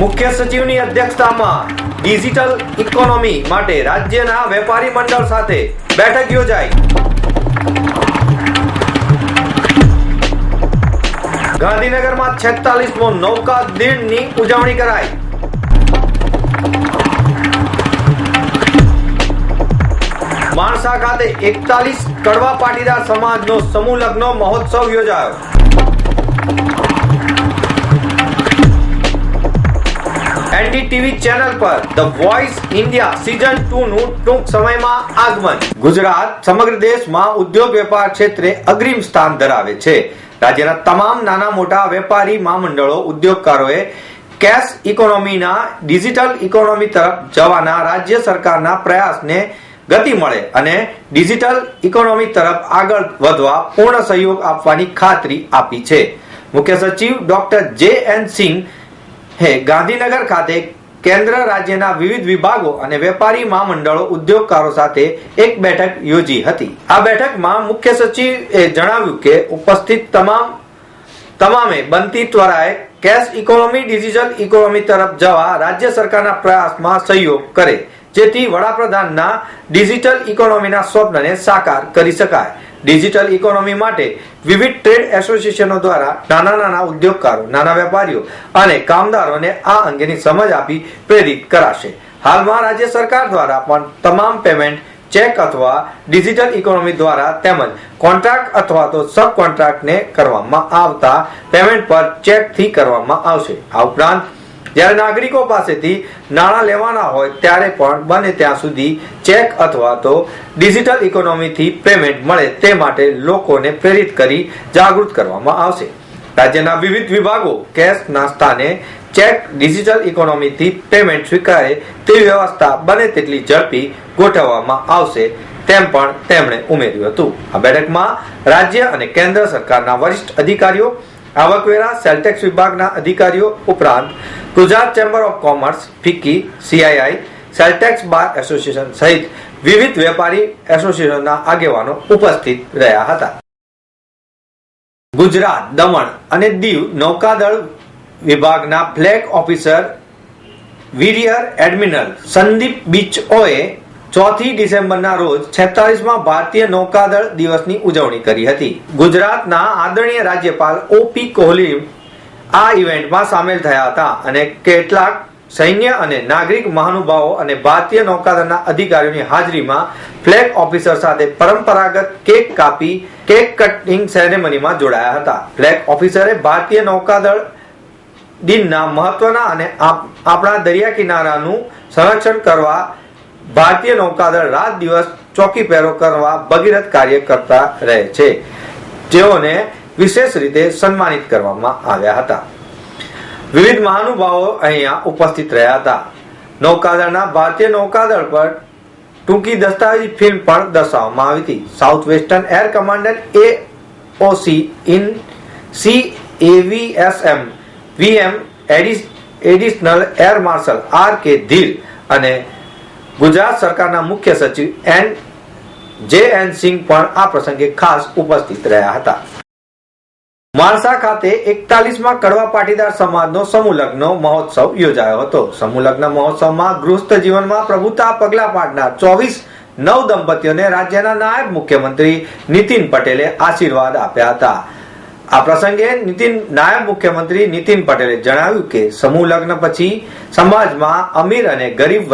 મુખ્ય સચિવની અધ્યક્ષતામાં digital economy માટે રાજ્યના વેપારી મંડળ સાથે બેઠક યોજાઈ. ગાંધીનગરમાં છેતાલીસમો નૌકા દિનની ઉજવણી કરાઈ. માણસા ખાતે એકતાલીસ કડવા પાટીદાર સમાજનો સમૂહ લગ્ન મહોત્સવ યોજાયો. એનડીટીવી ચેનલ પર ધ વોઇસ ઇન્ડિયા સીઝન 2 નું ટૂંક સમયમાં આગમન. ગુજરાત સમગ્ર દેશમાં ઉદ્યોગ વેપાર ક્ષેત્રે અગ્રીમ સ્થાન ધરાવે છે. રાજ્યના તમામ નાના મોટા વેપારી મહામંડળો ઉદ્યોગકારોએ કેશ ઇકોનોમીના, ડિજિટલ ઇકોનોમી તરફ જવાના રાજ્ય સરકારના પ્રયાસને ગતિ મળે અને ડિજિટલ ઇકોનોમી તરફ આગળ વધવા પૂર્ણ સહયોગ આપવાની ખાતરી આપી છે. મુખ્ય સચિવ ડોક્ટર જે એન સિંહ હે, ગાંધીનગર ખાતે કેન્દ્ર રાજ્યના વિવિધ વિભાગો અને વેપારી મહામંડળો ઉદ્યોગકારો સાથે એક બેઠક યોજી હતી. આ બેઠકમાં મુખ્ય સચિવે જણાવ્યું કે ઉપસ્થિત તમામ, તમામે બનતી ત્વરાએ કેશ ઇકોનોમી, ડિજિટલ ઇકોનોમી તરફ જવા રાજ્ય સરકારના પ્રયાસમાં સહયોગ કરે, જેથી વડાપ્રધાનના ડિજિટલ ઇકોનોમીના સ્વપ્નને સાકાર કરી શકાય. ડિજિટલ ઇકોનોમી માટે વિવિધ ટ્રેડ એસોસિએશનો દ્વારા નાના નાના ઉદ્યોગકારો, નાના વેપારીઓ અને કામદારોને આ અંગેની સમજ આપી પ્રેરિત કરાશે. હાલમાં રાજ્ય સરકાર દ્વારા પણ તમામ પેમેન્ટ ચેક અથવા ડિજિટલ ઇકોનોમી દ્વારા તેમજ કોન્ટ્રાક્ટ અથવા તો સબ કોન્ટ્રાક્ટને કરવામાં આવતા પેમેન્ટ પર ચેકથી કરવામાં આવશે. આ ઉપરાંત જ્યારે નાગરિકો પાસેથી નાણાં લેવાના હોય ત્યારે પણ બને ત્યાં સુધી ચેક અથવા તો ડિજિટલ ઇકોનોમીથી પેમેન્ટ મળે તે માટે લોકોને પ્રેરિત કરી જાગૃત કરવામાં આવશે. રાજ્યના વિવિધ વિભાગો કેશના સ્થાને ચેક ડિજિટલ ઇકોનોમીથી પેમેન્ટ સ્વીકારે તેવી વ્યવસ્થા બને તેટલી ઝડપી ગોઠવવામાં આવશે તેમ પણ તેમણે ઉમેર્યું હતું. આ બેઠકમાં રાજ્ય અને કેન્દ્ર સરકારના વરિષ્ઠ અધિકારીઓ આવકવેરા, સેલટેક્સ વિભાગના અધિકારીઓ ઉપરાંત Gujarat chamber of commerce, FICCI, CII, sales tax bar association સહિત વિવિધ વેપારી એસોસિએશનના આગેવાનો ઉપસ્થિત રહ્યા હતા. ગુજરાત, દમણ અને દીવ નૌકાદળ વિભાગના ફ્લેગ ઓફિસર, વિરિયર એડમિરલ સંદીપ બિચઓએ ચોથી ડિસેમ્બરના રોજ છેતાલીસમાં ભારતીય નૌકાદળ દિવસની ઉજવણી કરી હતી. ગુજરાતના આદરણીય રાજ્યપાલ ઓપી કોહલી આ ઇવેન્ટમાં સામેલ થયા હતા અને કેટલાક સૈન્ય અને નાગરિક મહાનુભાવો અને ભારતીય નૌકાદળના અધિકારીઓની હાજરીમાં ફ્લેગ ઓફિસર સાથે પરંપરાગત કેક કાપી, કેક કટિંગ સેરેમનીમાં જોડાયા હતા. ફ્લેગ ઓફિસરે ભારતીય નૌકાદળ દિનના મહત્વના અને આપ- આપણા દરિયા કિનારાનું સંરક્ષણ કરવા ભારતીય નૌકાદળ રાત દિવસ ચોકી પહેરો કરવા ભગીરથ કાર્ય કરતા રહે છે. જેઓને વિશેષ રીતે સન્માનિત કરવામાં આવ્યા હતા. વિવિધ મહાનુભાવો અહીંયા ઉપસ્થિત રહ્યા હતા. નૌકાદળના ભારતીય નૌકાદળ પર ટૂંકી દસ્તાવેજી ફિલ્મ પણ દર્શાવવામાં આવી હતી. South western air commandant A OC in C AVSM VM additional air marshal R K Dhir અને ગુજરાત સરકારના મુખ્ય સચિવ એન જે એન સિંહ પણ આ પ્રસંગે ખાસ ઉપસ્થિત રહ્યા હતા. માણસા ખાતે એકતાલીસમાં કડવા પાટીદાર સમાજનો સમૂહ મહોત્સવ યોજાયો હતો. સમૂહ મહોત્સવમાં ગૃહસ્થ જીવનમાં પ્રભુતા પગલા પાડનાર ચોવીસ નવ દંપતીઓને રાજ્યના નાયબ મુખ્યમંત્રી નીતિન પટેલે આશીર્વાદ આપ્યા હતા. આ પ્રસંગે નીતિન, નાયબ મુખ્યમંત્રી નીતિન પટેલે જણાવ્યું કે, સમૂહ લગ્ન પછી સમાજમાં અમીર અને ગરીબ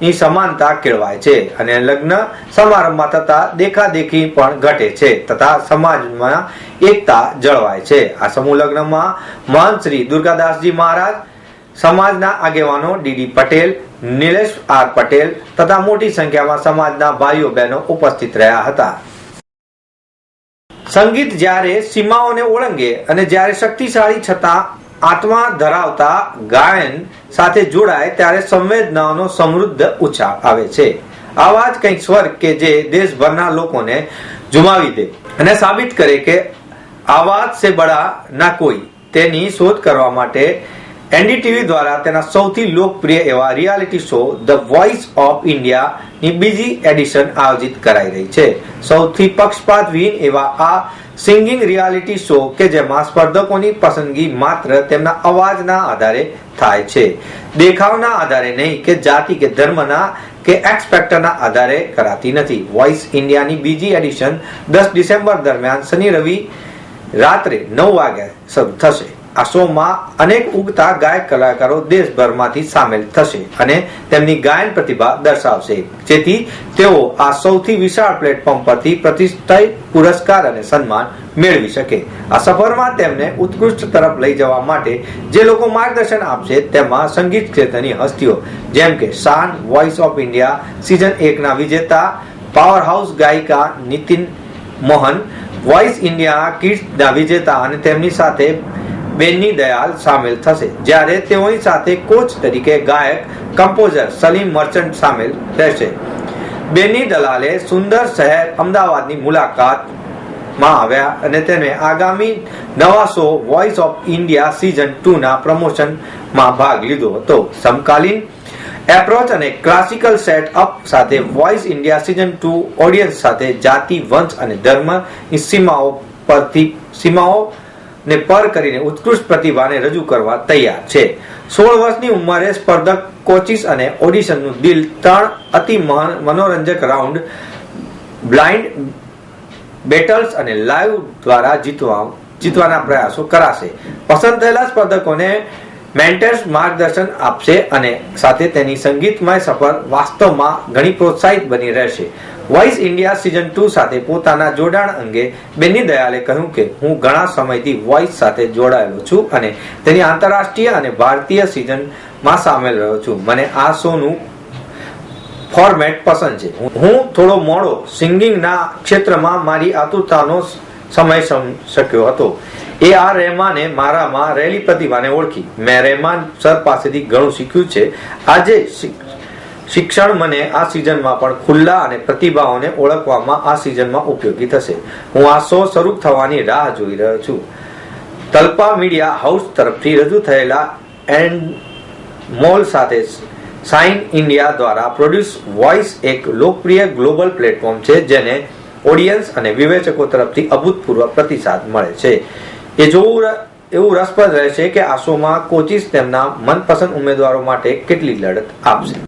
વચ્ચેની સમાનતા કેળવાય છે અને લગ્ન સમારંભમાં થતા દેખાદેખી પણ ઘટે છે તથા સમાજમાં એકતા જળવાય છે. આ સમૂહ લગ્નમાં મહંત શ્રી દુર્ગાદાસજી મહારાજ, સમાજના આગેવાનો ડીડી પટેલ, નિલેશ આર પટેલ તથા મોટી સંખ્યામાં સમાજના ભાઈઓ બહેનો ઉપસ્થિત રહ્યા હતા. સંગીત જ્યારે સીમાઓને ઓળંગે અને જ્યારે શક્તિશાળી છતાં આત્મા ધરાવતા ગાયન સાથે જોડાય ત્યારે સંવેદનાઓનો સમૃદ્ધ ઉછાળ આવે છે. આવા જ કંઈક સ્વર કે જે દેશભરના લોકોને જુમાવી દે અને સાબિત કરે કે આવાજ સે બડા ના કોઈ તેની શોધ કરવા માટે એનડીટીવી દ્વારા તેના સૌથી લોકપ્રિય એવા reality show the voice of ઇન્ડિયાની બીજી એડિશન આયોજિત કરાઈ રહી છે. સૌથી પક્ષપાતવિહીન એવા આ સિંગિંગ રિયાલિટી શો કે જેમાં સ્પર્ધકોની પસંદગી માત્ર તેમના અવાજના આધારે થાય છે. દેખાવના આધારે નહીં કે જાતિ કે ધર્મના કે એક્સપેક્ટરના આધારે કરાતી નથી. વોઇસ ઇન્ડિયાની બીજી એડિશન દસ ડિસેમ્બર દરમિયાન શનિ રવિ રાત્રે નવ વાગે શરૂ થશે. આ શોમાં અનેક ઉગતા ગાયક કલાકારો દેશભરમાંથી સામેલ થશે અને તેમની ગાયન પ્રતિભા દર્શાવશે. જેથી તેઓ આ સૌથી વિશાળ પ્લેટફોર્મ પરથી પ્રતિષ્ઠિત પુરસ્કાર અને સન્માન મેળવી શકે. આ સફરમાં તેમને ઉત્કૃષ્ટ તરફ લઈ જવા માટે જે લોકો માર્ગદર્શન આપશે તેમાં સંગીત ક્ષેત્રની હસ્તીઓ, જેમ કે શાન વોઇસ ઓફ ઇન્ડિયા સિઝન એકના વિજેતા પાવર હાઉસ ગાયિકા નીતિન મોહન વોઇસ ઇન્ડિયા કિડ્સના વિજેતા અને તેમની સાથે બેની દયાલ સામેલ થશે. જ્યારે તેઓની સાથે કોચ તરીકે ગાયક કમ્પોઝર સલીમ મર્ચન્ટ સામેલ રહેશે. બેની દલાલે સુંદર શહેર અમદાવાદની મુલાકાતમાં આવ્યા અને તેને આગામી નવા show voice of India season two ના પ્રમોશનમાં ભાગ લીધો હતો. સમકાલીન એપ્રોચ અને ક્લાસિકલ સેટ અપ સાથે voice India season two audience સાથે જાતિ, વંશ અને ધર્મની સીમાઓ પરથી સીમાઓ ને પર કરીને ઉત્કૃષ્ટ પ્રતિભાને રજૂ કરવા તૈયાર છે. સોળ વર્ષની ઉંમરે સ્પર્ધક કોચિસ અને ઓડિશનનું દિલ ત્રણ અતિ મનોરંજક રાઉન્ડ બ્લાઇન્ડ બેટલ્સ અને લાઈવ દ્વારા જીતવા જીતવાના પ્રયાસો કરાશે. પસંદ થયેલા સ્પર્ધકોને મેન્ટર્સ માર્ગદર્શન આપશે અને સાથે તેની સંગીતમય સફર વાસ્તવમાં ઘણી પ્રોત્સાહિત બની રહેશે. વોઇસ ઇન્ડિયા સિઝન ટુ સાથે પોતાના જોડાણ અંગે બેની દયાલે કહ્યું કે, હું ઘણા સમયથી વોઇસ સાથે જોડાયેલો છું અને તેની આંતરરાષ્ટ્રીય અને ભારતીય સિઝનમાં સામેલ રહ્યો છું. મને આ શોનું ફોર્મેટ પસંદ છે. હું થોડો મોડો સિંગિંગના ક્ષેત્રમાં મારી આતુરતાનો સમય સમ- શક્યો હતો. એ આર રહેમાને મારામાં રહેલી પ્રતિભાને ઓળખી. મેં રહેમાન સર પાસેથી ઘણું શીખ્યું છે. આજે શિક્ષણ મને આ સિઝનમાં પણ ખુલ્લા અને પ્રતિભાઓને ઓળખવામાં આ સિઝનમાં ઉપયોગી થશે. હું આ શો શરૂ થવાની રાહ જોઈ રહ્યો છું. તલ્પા મીડિયા હાઉસ તરફથી રજૂ થયેલા એન્ડ મોલ સાથે સાઇન ઇન્ડિયા દ્વારા પ્રોડ્યુસ વોઇસ એક લોકપ્રિય ગ્લોબલ પ્લેટફોર્મ છે, જેને ઓડિયન્સ અને વિવેચકો તરફથી અભૂતપૂર્વ પ્રતિસાદ મળે છે. એ જોવું એવું રસપ્રદ રહેશે કે આ શોમાં કોચિસ તેમના મનપસંદ ઉમેદવારો માટે કેટલી લડત આપશે.